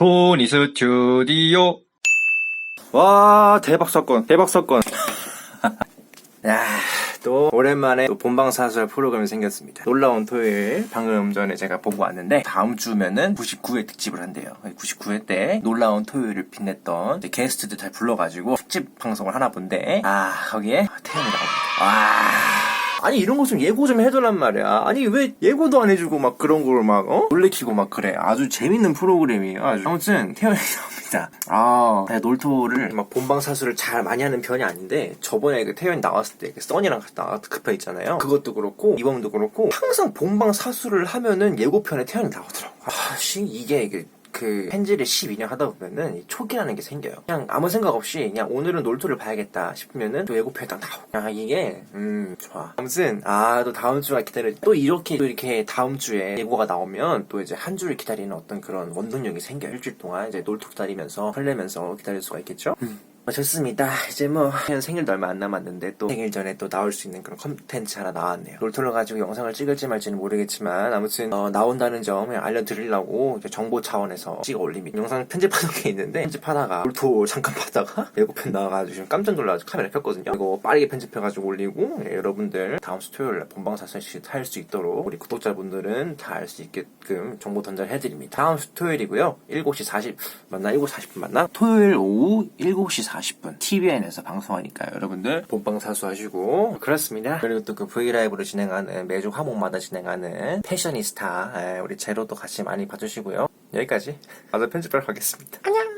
토니 스튜디오. 와 대박 사건 대박 사건. 야 또 오랜만에 또 본방사수할 프로그램이 생겼습니다. 놀라운 토요일 방금 전에 제가 보고 왔는데 다음 주면은 99회 특집을 한대요. 99회 때 놀라운 토요일을 빛냈던 게스트들 잘 불러가지고 특집 방송을 하나 본데 아 거기에 태연이 나옵니다. 와 아니 이런 거좀 예고 좀 해달란 말이야. 아니 왜 예고도 안 해주고 막 그런 걸 막 어? 놀래키고 막 그래. 아주 재밌는 프로그램이에요. 아주. 아무튼 태연이 나옵니다. 아 놀토를 막 본방 사수를 잘 많이 하는 편이 아닌데 저번에 그 태연이 나왔을 때 그 써니랑 같이 나왔 급해 있잖아요. 그것도 그렇고 이번도 그렇고 항상 본방 사수를 하면은 예고편에 태연이 나오더라고. 아씨 이게 그 그 펜지를 12년 하다 보면은 이 촉이라는 게 생겨요. 그냥 아무 생각 없이 그냥 오늘은 놀토를 봐야겠다 싶으면은 또 예고편에 딱 나오고. 아 이게 음 좋아. 아무튼 아 또 다음 주가 기다려. 또 이렇게 또 이렇게 다음 주에 예고가 나오면 또 이제 한 주를 기다리는 어떤 그런 원동력이 생겨. 일주일 동안 이제 놀토 기다리면서 설레면서 기다릴 수가 있겠죠. 어, 좋습니다. 이제 뭐 생일도 얼마 안 남았는데 또 생일 전에 또 나올 수 있는 그런 컨텐츠 하나 나왔네요. 놀토를 가지고 영상을 찍을지 말지는 모르겠지만 아무튼 어, 나온다는 점을 알려드리려고 정보 차원에서 찍어 올립니다. 영상 편집하는 게 있는데 편집하다가 놀토 잠깐 봤다가 예고편 나와가지고 지금 깜짝 놀라가지고 카메라 켰거든요. 이거 빠르게 편집해가지고 올리고 예, 여러분들 다음 주 토요일 날 본방사수 할수 있도록 우리 구독자분들은 다 알 수 있게끔 정보 전달 해드립니다. 다음 주 토요일이고요. 7시 40 맞나? 7시 40분 맞나? 토요일 오후 7시 40분 TVN에서 방송하니까요. 여러분들 본방 사수 하시고 그렇습니다. 그리고 또 그 브이라이브로 진행하는 매주 화목마다 진행하는 패셔니스타 예, 우리 제로도 같이 많이 봐주시고요. 여기까지. 나도 편집하러 가겠습니다. 안녕.